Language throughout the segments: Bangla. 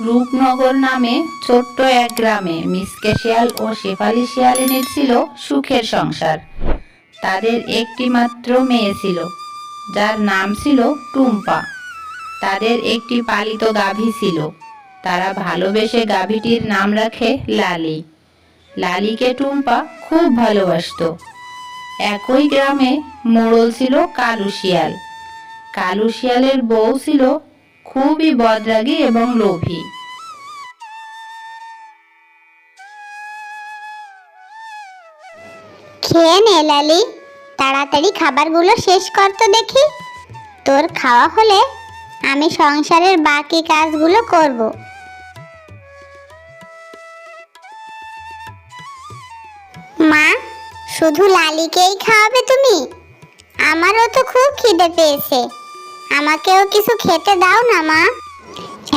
রূপনগর নামে ছোট্ট এক গ্রামে মিসকে শিয়াল ও শেফালি শিয়ালিনীর ছিল সুখের সংসার। তাদের একটি মাত্র মেয়ে ছিল, যার নাম ছিল টুম্পা। তাদের একটি পালিত গাভী ছিল, তারা ভালোবেসে গাভীটির নাম রাখে লালি। লালিকে টুম্পা খুব ভালোবাসতো। একই গ্রামে মোড়ল ছিল কালু শিয়াল। কালু শিয়ালের বউ ছিল খুবই বদরাগী এবং লোভী। খেয়ে নে, লালি। তাড়াতাড়ি খাবারগুলো শেষ কর দেখি। তোর খাওয়া হলে আমি সংসারের বাকি কাজগুলো করব। মা, শুধু লালিকেই খাওয়াবে তুমি? আমারও তো খুব খিদে পেয়েছে। আমাকেও কিছু খেতে দাও না মা।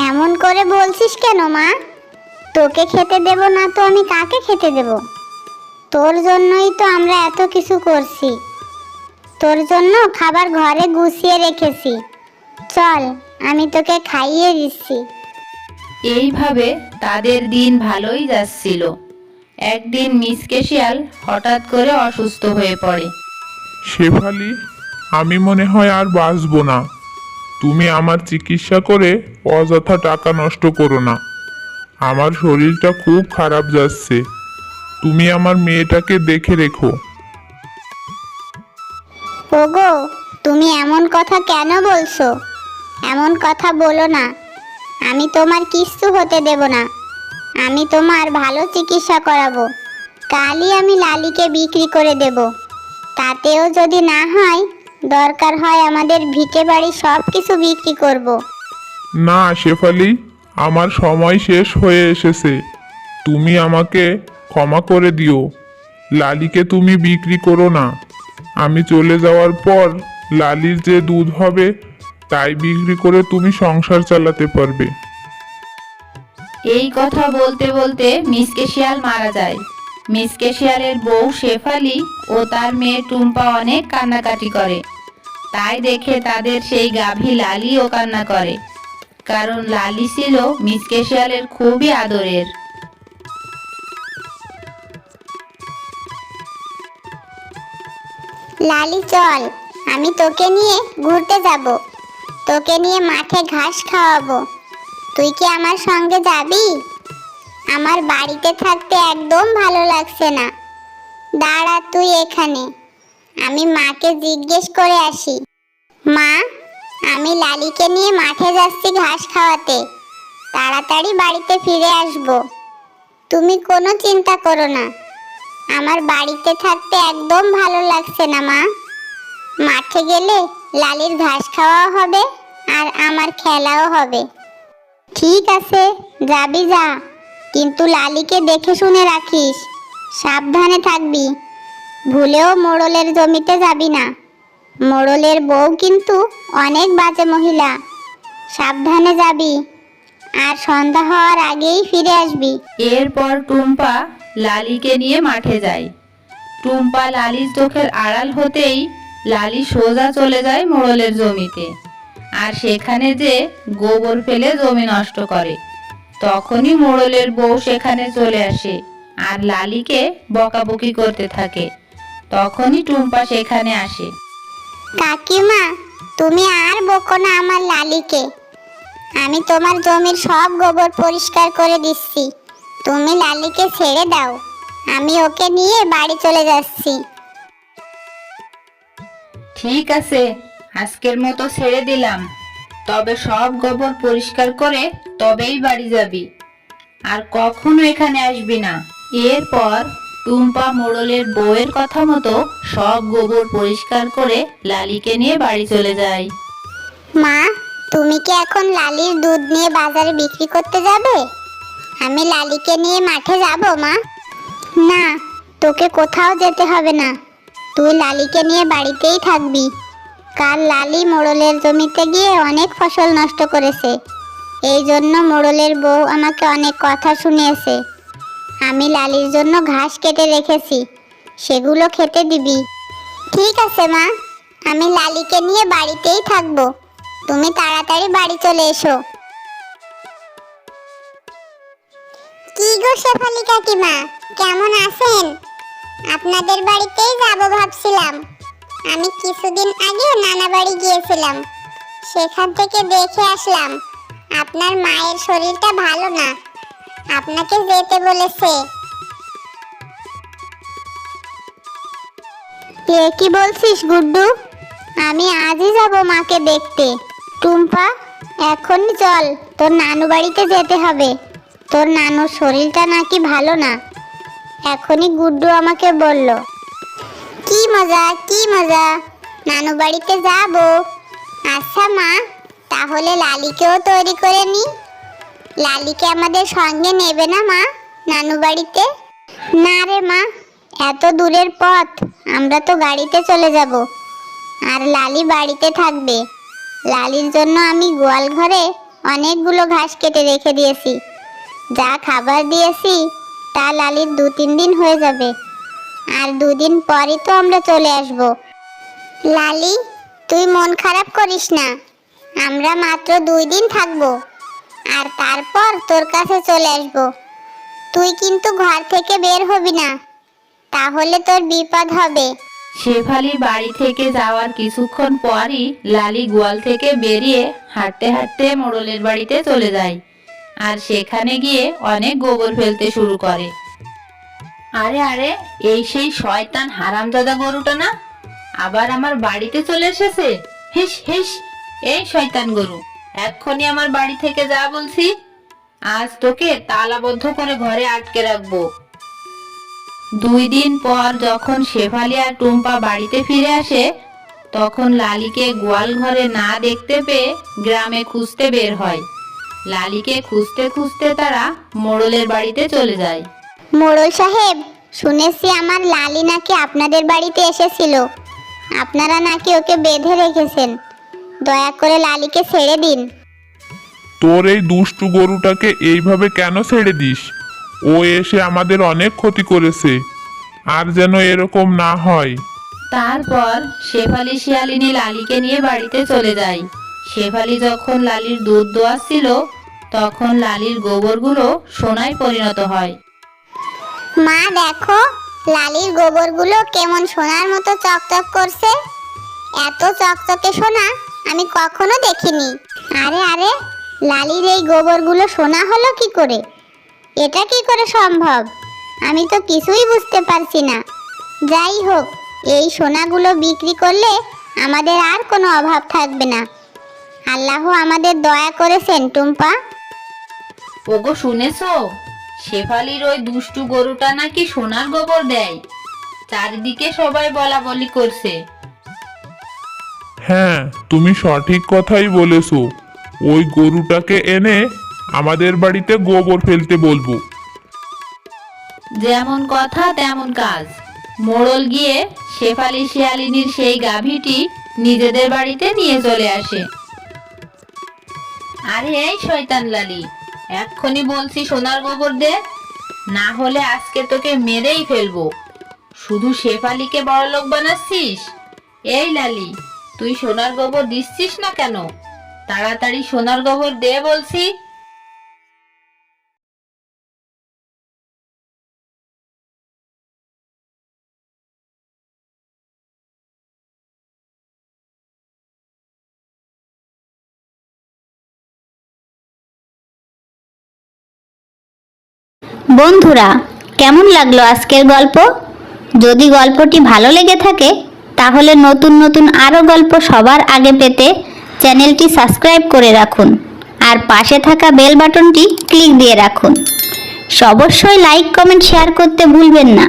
এমন করে বলছিস কেন মা? তোকে খেতে দেব না তো আমি কাকে খেতে দেবো? তোর জন্যই তো আমরা এত কিছু করছি। তোর জন্য খাবার ঘরে গুছিয়ে রেখেছি। চল আমি তোকে খাইয়ে দিচ্ছি। এইভাবে তাদের দিন ভালোই যাচ্ছিল। একদিন মিসকে শিয়াল হঠাৎ করে অসুস্থ হয়ে পড়ে। শেফালি আমি মনে হয় আর বাঁচবো না। তুমি আমার চিকিৎসা করে অযথা টাকা নষ্ট করো না। আমার শরীরটা খুব খারাপ যাচ্ছে। তুমি আমার মেয়েটাকে দেখে রেখো। ওগো, তুমি এমন কথা কেন বলছো? এমন কথা বলো না। আমি তোমার কিচ্ছু হতে দেব না। আমি তোমার ভালো চিকিৎসা করাবো। কালই আমি লালিকে বিক্রি করে দেব। তাতেও যদি না হয় দরকার হয় আমাদের ভিটে বাড়ি সব কিছু বিক্রি করব। না শেফালি আমার সময় শেষ হয়ে এসেছে। তুমি আমাকে ক্ষমা করে দিও। লালিকে তুমি বিক্রি করো না। আমি চলে যাওয়ার পর লালির যে দুধ হবে তাই বিক্রি করে তুমি সংসার চালাতে পারবে। এই কথা বলতে বলতে মিসকে শিয়াল মারা যায়। মিসকে শিয়ালের বউ শেফালি ও তার মেয়ে টুম্পা অনেক কান্নাকাটি করে। তাই দেখে তাদের সেই গাভী লালিও কান্না করে। কারণ লালি ছিল মিসকে শিয়ালের খুবই আদরের। লালি, চল, আমি তোকে নিয়ে ঘুরতে যাব। তোকে নিয়ে মাঠে ঘাস খাওয়াবো। তুই কি আমার সঙ্গে যাবি? আমার বাড়িতে থাকতে একদম ভালো লাগছে না। দাঁড়া তুই এখানে। আমি মাকে জিজ্ঞেস করে আসি, মা, আমি লালিকে নিয়ে মাঠে যাচ্ছি ঘাস খাওয়াতে, তাড়াতাড়ি বাড়িতে ফিরে আসব। তুমি কোনো চিন্তা করো না, আমার বাড়িতে থাকতে একদম ভালো লাগছে না, মা। মাঠে গেলে লালির ঘাস খাওয়াও হবে আর আমার খেলাও হবে। ঠিক আছে, যাবি যা, কিন্তু লালিকে দেখে শুনে রাখিস, সাবধানে থাকবি। ভুলেও মোড়লের জমিতে যাবি না। মোড়লের বউ কিন্তু অনেক বাজে মহিলা। সাবধানে যাবি। আর সন্ধ্যা হওয়ার আগেই ফিরে আসবি। এরপর টুম্পা লালিকে নিয়ে মাঠে যায়। টুম্পা লালির চোখের আড়াল হতেই লালি সোজা চলে যায় মোড়লের জমিতে। আর সেখানে যে গোবর ফেলে জমি নষ্ট করে। তখনই মোড়লের বউ সেখানে চলে আসে। আর লালিকে বকাবকি করতে থাকে। তখনই টুম্পা সেখানে আসে। কাকিমা তুমি আর বকো না আমার লালিকে। আমি তোমার জমির সব গোবর পরিষ্কার করে দিচ্ছি। তুমি লালিকে ছেড়ে দাও। আমি ওকে নিয়ে বাড়ি চলে যাচ্ছি। ঠিক আছে আজকের মতো ছেড়ে দিলাম। তবে সব গোবর পরিষ্কার করে তবেই বাড়ি যাবি। আর কখনো এখানে আসবি না। এরপর টুম্পা মোড়লের বউয়ের কথা মতো সব গোবর পরিষ্কার করে লালিকে নিয়ে বাড়ি চলে যায়। মা, তুমি কি এখন লালির দুধ নিয়ে বাজারে বিক্রি করতে যাবে? আমি লালিকে নিয়ে মাঠে যাব, মা। না, তোকে কোথাও যেতে হবে না। তুই লালিকে নিয়ে বাড়িতেই থাকবি। কাল লালি মোড়লের জমিতে গিয়ে অনেক ফসল নষ্ট করেছে। এই জন্য মোড়লের বউ আমাকে অনেক কথা শুনিয়েছে। আমি লালির জন্য ঘাস কেটে রেখেছি। সেগুলো খেতে দিবি। ঠিক আছে, মা। আমি লালিকে নিয়ে বাড়িতেই থাকব। তুমি তাড়াতাড়ি বাড়ি চলে এসো। কি গো শেফালি কাকিমা, কেমন আছেন? আপনাদের বাড়িতেই যাব ভাবছিলাম। আমি কিছুদিন আগে নানা বাড়ি গিয়েছিলাম। সেখান থেকে দেখে আসলাম, আপনার মায়ের শরীরটা ভালো না। আপনাকে যেতে বলেছে। এ কি বলছিস গুড্ডু? আমি আজই যাব মাকে দেখতে। টুম্পা এখনই চল তোর নানু বাড়িতে যেতে হবে। তোর নানুর শরীরটা নাকি ভালো না। এখনই গুড্ডু আমাকে বলল। কি মজা কি মজা। নানু বাড়িতে যাব। আচ্ছা মা তাহলে লালিকেও তৈরি করে নি। লালিকে আমাদের সঙ্গে নেবে না মা, নানু বাড়িতে? না রে মা, এত দূরের পথ, আমরা তো গাড়িতে চলে যাব। আর লালি বাড়িতে থাকবে। লালির জন্য আমি গোয়াল ঘরে অনেকগুলো ঘাস কেটে রেখে দিয়েছি। যা খাবার দিয়েছি, তা লালির দু তিন দিন হয়ে যাবে। আর দুদিন পরই তো আমরা চলে আসব। লালি, তুই মন খারাপ করিস না। আমরা মাত্র দুই দিন থাকব। আর তারপর তোর কাছে চলে আসব। তুই কিন্তু ঘর থেকে বের হবি না। তাহলে তোর বিপদ হবে। শেফালি বাড়ি থেকে যাওয়ার কিছুক্ষণ পরই লালি গোয়াল থেকে বেরিয়ে হাঁটতে হাঁটতে মোড়লের বাড়িতে চলে যায়। আর সেখানে গিয়ে অনেক গোবর ফেলতে শুরু করে। আরে আরে, এই সেই শয়তান হারামজাদা গরুটা না? আবার আমার বাড়িতে চলে এসেছে? হিস হিস, এই শয়তান গরু। এক্ষুনি আমার বাড়ি থেকে যা বলছি, আজ তোকে তালাবদ্ধ করে ঘরে আটকে রাখব। দুই দিন পর যখন শেফালি আর টুম্পা বাড়িতে ফিরে আসে, তখন লালিকে গোয়াল ঘরে না দেখতে পেয়ে গ্রামে খুঁজতে বের হয়। লালিকে খুঁজতে খুঁজতে তারা মোড়লের বাড়িতে চলে যায়। মোড়ল সাহেব, শুনেছি আমার লালি নাকি আপনাদের বাড়িতে এসেছিল। আপনারা নাকি ওকে বেঁধে রেখেছেন। দয়া করে লালিকে ছেড়ে দিন। তোর এই দুষ্টু গরুটাকে এইভাবে কেন ছেড়ে দিস? ও এসে আমাদের অনেক ক্ষতি করেছে। আর যেন এরকম না হয়। তারপর শেফালি শিয়ালিনী লালিকে নিয়ে বাড়িতে চলে যায়। শেফালি যখন লালির দুধ দোয়াচ্ছিল তখন লালির গোবরগুলো সোনায় পরিণত হয়। মা দেখো লালির গোবরগুলো কেমন সোনার মতো চকচক করছে। এত চকচকে সোনা আমি কখনো দেখিনি। আরে আরে, লালির এই গোবরগুলো সোনা হলো কি করে? এটা কি করে সম্ভব? আমি তো কিছুই বুঝতে পারছি না। যাই হোক, এই সোনাগুলো বিক্রি করলে আমাদের আর কোনো অভাব থাকবে না। আল্লাহ আমাদের দয়া করেছেন, টুম্পা। ওগো, শুনেছো? শেফালির ওই দুষ্টু গরুটা নাকি সোনার গোবর দেয়। চারিদিকে সবাই বলা বলি করছে। হ্যাঁ তুমি সঠিক কথাই বলেছ। ওই গরুটাকে এনে আমাদের বাড়িতে গোবর ফেলতে বলব। যেমন কথা, তেমন কাজ। মোড়ল গিয়ে শেফালি শিয়ালিনীর সেই গাভীটি নিজেদের বাড়িতে নিয়ে চলে আসে। আরে এই শয়তান লালি, এক্ষুনি বলছি সোনার গোবর দে, না হলে আজকে তোকে মেরেই ফেলব। শুধু শেফালিকে বড়লোক বানাচ্ছিস? এই লালি তুই সোনার গোবর দিচ্ছিস না কেন? তাড়াতাড়ি সোনার গোবর দে বলছি। বন্ধুরা, কেমন লাগল আজকের গল্প? যদি গল্পটি ভালো লেগে থাকে তাহলে নতুন নতুন আরও গল্প সবার আগে পেতে চ্যানেলটি সাবস্ক্রাইব করে রাখুন আর পাশে থাকা বেল বাটনটি ক্লিক দিয়ে রাখুন। অবশ্যই লাইক, কমেন্ট, শেয়ার করতে ভুলবেন না।